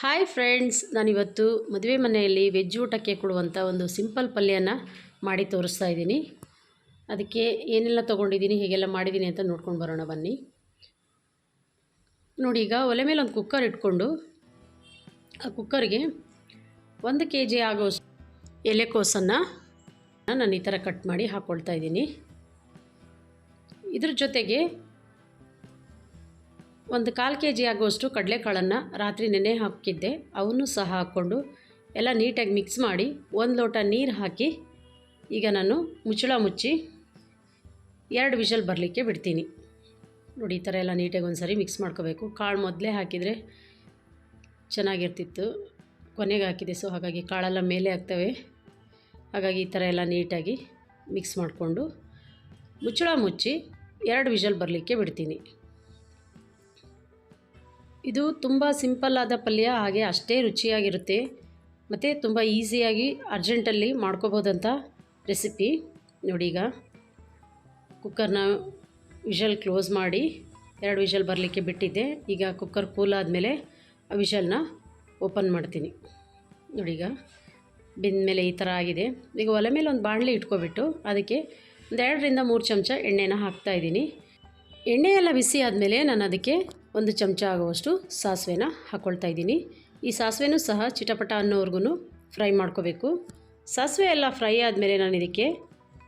Hi friends, ನಾನಿವತ್ತು ಮದುವೆ ಮನೆಯಲ್ಲಿ ವೆಜ್ ಊಟಕ್ಕೆ ಕೊಡುವಂಥ ಒಂದು ಸಿಂಪಲ್ ಪಲ್ಯನ ಮಾಡಿ ತೋರಿಸ್ತಾ ಇದ್ದೀನಿ. ಅದಕ್ಕೆ ಏನೆಲ್ಲ ತೊಗೊಂಡಿದ್ದೀನಿ, ಹೇಗೆಲ್ಲ ಮಾಡಿದ್ದೀನಿ ಅಂತ ನೋಡ್ಕೊಂಡು ಬರೋಣ ಬನ್ನಿ. ನೋಡಿ, ಈಗ ಒಲೆ ಮೇಲೆ ಒಂದು ಕುಕ್ಕರ್ ಇಟ್ಕೊಂಡು ಆ ಕುಕ್ಕರ್ಗೆ ಒಂದು ಕೆ ಜಿ ಆಗೋ ಎಲೆಕೋಸನ್ನು ನಾನು ಈ ಥರ ಕಟ್ ಮಾಡಿ ಹಾಕ್ಕೊಳ್ತಾ ಇದ್ದೀನಿ. ಇದ್ರ ಜೊತೆಗೆ ಒಂದು ಕಾಲು ಕೆ ಜಿ ಆಗುವಷ್ಟು ಕಡಲೆಕಾಳನ್ನು ರಾತ್ರಿ ನೆನೆ ಹಾಕಿದ್ದೆ. ಅವನ್ನು ಸಹ ಹಾಕ್ಕೊಂಡು ಎಲ್ಲ ನೀಟಾಗಿ ಮಿಕ್ಸ್ ಮಾಡಿ ಒಂದು ಲೋಟ ನೀರು ಹಾಕಿ ಈಗ ನಾನು ಮುಚ್ಚಳ ಮುಚ್ಚಿ ಎರಡು ವಿಷಲ್ ಬರಲಿಕ್ಕೆ ಬಿಡ್ತೀನಿ. ನೋಡಿ, ಈ ಥರ ಎಲ್ಲ ನೀಟಾಗಿ ಒಂದು ಸರಿ ಮಿಕ್ಸ್ ಮಾಡ್ಕೋಬೇಕು. ಕಾಳು ಮೊದಲೇ ಹಾಕಿದರೆ ಚೆನ್ನಾಗಿರ್ತಿತ್ತು. ಕೊನೆಗೆ ಹಾಕಿದೆ ಸೊ ಹಾಗಾಗಿ ಕಾಳೆಲ್ಲ ಮೇಲೆ ಆಗ್ತವೆ. ಹಾಗಾಗಿ ಈ ಥರ ಎಲ್ಲ ನೀಟಾಗಿ ಮಿಕ್ಸ್ ಮಾಡಿಕೊಂಡು ಮುಚ್ಚಳ ಮುಚ್ಚಿ ಎರಡು ವಿಷಲ್ ಬರಲಿಕ್ಕೆ ಬಿಡ್ತೀನಿ. ಇದು ತುಂಬ ಸಿಂಪಲ್ ಆದ ಪಲ್ಯ, ಹಾಗೆ ಅಷ್ಟೇ ರುಚಿಯಾಗಿರುತ್ತೆ. ಮತ್ತು ತುಂಬ ಈಸಿಯಾಗಿ ಅರ್ಜೆಂಟಲ್ಲಿ ಮಾಡ್ಕೋಬೋದಂಥ ರೆಸಿಪಿ. ನೋಡಿ ಈಗ ಕುಕ್ಕರ್ನ ವಿಷಲ್ ಕ್ಲೋಸ್ ಮಾಡಿ ಎರಡು ವಿಷಲ್ ಬರಲಿಕ್ಕೆ ಬಿಟ್ಟಿದ್ದೆ. ಈಗ ಕುಕ್ಕರ್ ಕೂಲ್ ಆದಮೇಲೆ ಆ ವಿಷಲ್ನ ಓಪನ್ ಮಾಡ್ತೀನಿ. ನೋಡಿ ಈಗ ಬೆಂದಮೇಲೆ ಈ ಥರ ಆಗಿದೆ. ಈಗ ಒಲೆ ಮೇಲೆ ಒಂದು ಬಾಣಲೆ ಇಟ್ಕೊಬಿಟ್ಟು ಅದಕ್ಕೆ ಒಂದು ಎರಡರಿಂದ ಮೂರು ಚಮಚ ಎಣ್ಣೆನ ಹಾಕ್ತಾಯಿದ್ದೀನಿ ಎಣ್ಣೆ ಎಲ್ಲ ಬಿಸಿ ಆದಮೇಲೆ ನಾನು ಅದಕ್ಕೆ ಒಂದು ಚಮಚ ಆಗುವಷ್ಟು ಸಾಸಿವೆನ ಹಾಕ್ಕೊಳ್ತಾ ಇದ್ದೀನಿ. ಈ ಸಾಸಿವೆನೂ ಸಹ ಚಿಟಪಟ ಅನ್ನೋವರೆಗೂ ಫ್ರೈ ಮಾಡ್ಕೋಬೇಕು. ಸಾಸಿವೆ ಎಲ್ಲ ಫ್ರೈ ಆದಮೇಲೆ ನಾನು ಇದಕ್ಕೆ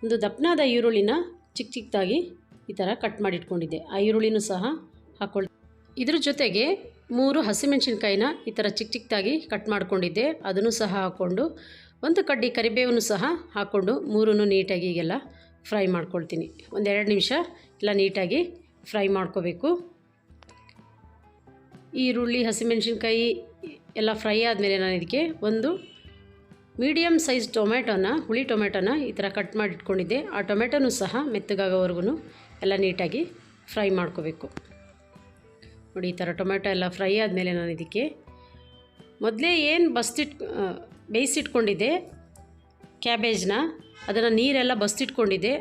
ಒಂದು ದಪ್ಪನಾದ ಈರುಳ್ಳಿನ ಚಿಕ್ಕ ಚಿಕ್ಕದಾಗಿ ಈ ಥರ ಕಟ್ ಮಾಡಿ ಇಟ್ಕೊಂಡಿದ್ದೆ ಆ ಈರುಳ್ಳಿನೂ ಸಹ ಹಾಕ್ಕೊಳ್ ಇದ್ರ ಜೊತೆಗೆ ಮೂರು ಹಸಿಮೆಣಸಿನ್ಕಾಯಿನ ಈ ಥರ ಚಿಕ್ಕ ಚಿಕ್ಕದಾಗಿ ಕಟ್ ಮಾಡ್ಕೊಂಡಿದ್ದೆ. ಅದನ್ನು ಸಹ ಹಾಕ್ಕೊಂಡು ಒಂದು ಕಡ್ಡಿ ಕರಿಬೇವನ್ನು ಸಹ ಹಾಕ್ಕೊಂಡು ಮೂರನ್ನು ನೀಟಾಗಿ ಈಗೆಲ್ಲ ಫ್ರೈ ಮಾಡ್ಕೊಳ್ತೀನಿ. ಒಂದೆರಡು ನಿಮಿಷ ಎಲ್ಲ ನೀಟಾಗಿ ಫ್ರೈ ಮಾಡ್ಕೋಬೇಕು. ಈರುಳ್ಳಿ, ಹಸಿಮೆಣಸಿನ್ಕಾಯಿ ಎಲ್ಲ ಫ್ರೈ ಆದಮೇಲೆ ನಾನು ಇದಕ್ಕೆ ಒಂದು ಮೀಡಿಯಮ್ ಸೈಜ್ ಟೊಮೆಟೊನ ಹುಳಿ ಟೊಮೆಟೊನ ಈ ಥರ ಕಟ್ ಮಾಡಿ ಇಟ್ಕೊಂಡಿದ್ದೆ ಆ ಟೊಮೆಟೊನೂ ಸಹ ಮೆತ್ತಗಾಗೋವರೆಗೂ ಎಲ್ಲ ನೀಟಾಗಿ ಫ್ರೈ ಮಾಡ್ಕೋಬೇಕು. ನೋಡಿ ಈ ಥರ ಟೊಮೆಟೊ ಎಲ್ಲ ಫ್ರೈ ಆದಮೇಲೆ ನಾನು ಇದಕ್ಕೆ ಮೊದಲೇ ಏನು ಬಸ್ತಿಟ್ ಬೇಯಿಸಿಟ್ಕೊಂಡಿದ್ದೆ ಕ್ಯಾಬೇಜ್ನ ಅದನ್ನು ನೀರೆಲ್ಲ ಬಸ್ತಿಟ್ಕೊಂಡಿದ್ದೆ.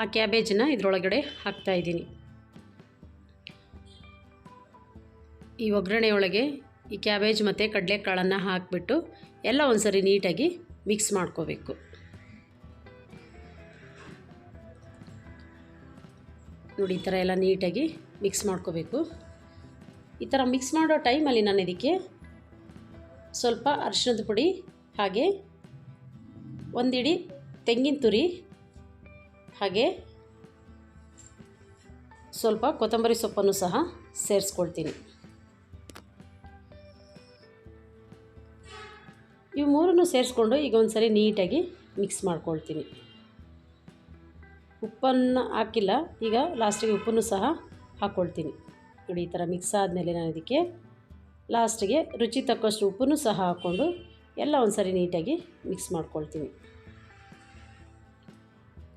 ಆ ಕ್ಯಾಬೇಜನ್ನ ಇದರೊಳಗಡೆ ಹಾಕ್ತಾಯಿದ್ದೀನಿ ಈ ಒಗ್ಗರಣೆಯೊಳಗೆ ಈ ಕ್ಯಾಬೇಜ್ ಮತ್ತು ಕಡಲೆಕಾಳನ್ನು ಹಾಕಿಬಿಟ್ಟು ಎಲ್ಲ ಒಂದ್ಸರಿ ನೀಟಾಗಿ ಮಿಕ್ಸ್ ಮಾಡ್ಕೋಬೇಕು. ನೋಡಿ, ಈ ಥರ ಎಲ್ಲ ನೀಟಾಗಿ ಮಿಕ್ಸ್ ಮಾಡ್ಕೋಬೇಕು. ಈ ಥರ ಮಿಕ್ಸ್ ಮಾಡೋ ಟೈಮಲ್ಲಿ ನಾನು ಇದಕ್ಕೆ ಸ್ವಲ್ಪ ಅರಿಶಿಣದ ಪುಡಿ ಹಾಗೆ ಒಂದಿಡಿ ತೆಂಗಿನ ತುರಿ ಹಾಗೆ ಸ್ವಲ್ಪ ಕೊತ್ತಂಬರಿ ಸೊಪ್ಪನ್ನು ಸಹ ಸೇರಿಸ್ಕೊಳ್ತೀನಿ. ಇವು ಮೂರನ್ನು ಸೇರಿಸ್ಕೊಂಡು ಈಗ ಒಂದು ಸರಿ ನೀಟಾಗಿ ಮಿಕ್ಸ್ ಮಾಡ್ಕೊಳ್ತೀನಿ. ಉಪ್ಪನ್ನು ಹಾಕಿಲ್ಲ, ಈಗ ಲಾಸ್ಟಿಗೆ ಉಪ್ಪನ್ನು ಸಹ ಹಾಕ್ಕೊಳ್ತೀನಿ ನೋಡಿ, ಈ ಥರ ಮಿಕ್ಸ್ ಆದಮೇಲೆ ನಾನು ಇದಕ್ಕೆ ಲಾಸ್ಟಿಗೆ ರುಚಿ ತಕ್ಕಷ್ಟು ಉಪ್ಪನ್ನು ಸಹ ಹಾಕ್ಕೊಂಡು ಎಲ್ಲ ಒಂದು ಸರಿ ನೀಟಾಗಿ ಮಿಕ್ಸ್ ಮಾಡ್ಕೊಳ್ತೀನಿ.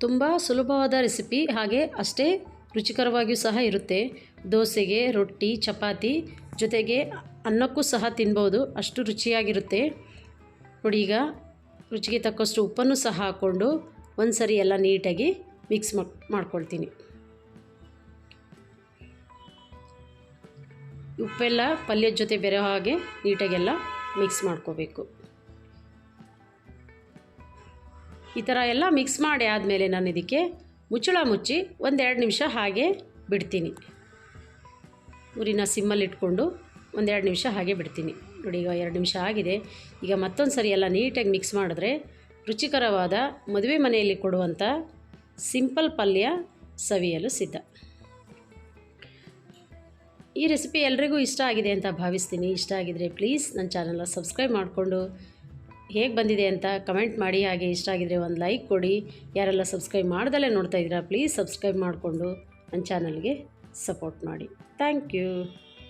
ತುಂಬ ಸುಲಭವಾದ ರೆಸಿಪಿ, ಹಾಗೆ ಅಷ್ಟೇ ರುಚಿಕರವಾಗಿಯೂ ಸಹ ಇರುತ್ತೆ. ದೋಸೆಗೆ ರೊಟ್ಟಿ, ಚಪಾತಿ ಜೊತೆಗೆ ಅನ್ನಕ್ಕೂ ಸಹ ತಿನ್ಬೋದು, ಅಷ್ಟು ರುಚಿಯಾಗಿರುತ್ತೆ. ನೋಡಿ ಈಗ ರುಚಿಗೆ ತಕ್ಕಷ್ಟು ಉಪ್ಪನ್ನು ಸಹ ಹಾಕ್ಕೊಂಡು ಒಂದು ಸರಿ ಎಲ್ಲ ನೀಟಾಗಿ ಮಿಕ್ಸ್ ಮಾಡ್ಕೊಳ್ತೀನಿ. ಉಪ್ಪೆಲ್ಲ ಪಲ್ಯದ ಜೊತೆ ಬೆರೋ ಹಾಗೆ ನೀಟಾಗೆಲ್ಲ ಮಿಕ್ಸ್ ಮಾಡ್ಕೋಬೇಕು. ಈ ಥರ ಎಲ್ಲ ಮಿಕ್ಸ್ ಮಾಡಿ ಆದಮೇಲೆ ನಾನು ಇದಕ್ಕೆ ಮುಚ್ಚಳ ಮುಚ್ಚಿ ಒಂದೆರಡು ನಿಮಿಷ ಹಾಗೆ ಬಿಡ್ತೀನಿ. ಊರಿನ ಸಿಮ್ಮಲ್ಲಿ ಇಟ್ಕೊಂಡು ಒಂದೆರಡು ನಿಮಿಷ ಹಾಗೆ ಬಿಡ್ತೀನಿ. ನೋಡಿ, ಈಗ ಎರಡು ನಿಮಿಷ ಆಗಿದೆ. ಈಗ ಮತ್ತೊಂದು ಸರಿ ಎಲ್ಲ ನೀಟಾಗಿ ಮಿಕ್ಸ್ ಮಾಡಿದ್ರೆ ರುಚಿಕರವಾದ ಮದುವೆ ಮನೆಯಲ್ಲಿ ಕೊಡುವಂಥ ಸಿಂಪಲ್ ಪಲ್ಯ ಸವಿಯಲು ಸಿದ್ಧ. ಈ ರೆಸಿಪಿ ಎಲ್ರಿಗೂ ಇಷ್ಟ ಆಗಿದೆ ಅಂತ ಭಾವಿಸ್ತೀನಿ. ಇಷ್ಟ ಆಗಿದರೆ ಪ್ಲೀಸ್ ನನ್ನ ಚಾನಲ್ನ ಸಬ್ಸ್ಕ್ರೈಬ್ ಮಾಡಿಕೊಂಡು ಹೇಗೆ ಬಂದಿದೆ ಅಂತ ಕಮೆಂಟ್ ಮಾಡಿ. ಹಾಗೆ ಇಷ್ಟ ಆಗಿದರೆ ಒಂದು ಲೈಕ್ ಕೊಡಿ. ಯಾರೆಲ್ಲ ಸಬ್ಸ್ಕ್ರೈಬ್ ಮಾಡ್ದಲ್ಲೇ ನೋಡ್ತಾ ಇದ್ದೀರಾ ಪ್ಲೀಸ್ ಸಬ್ಸ್ಕ್ರೈಬ್ ಮಾಡಿಕೊಂಡು ನನ್ನ ಚಾನಲ್ಗೆ ಸಪೋರ್ಟ್ ಮಾಡಿ. Thank you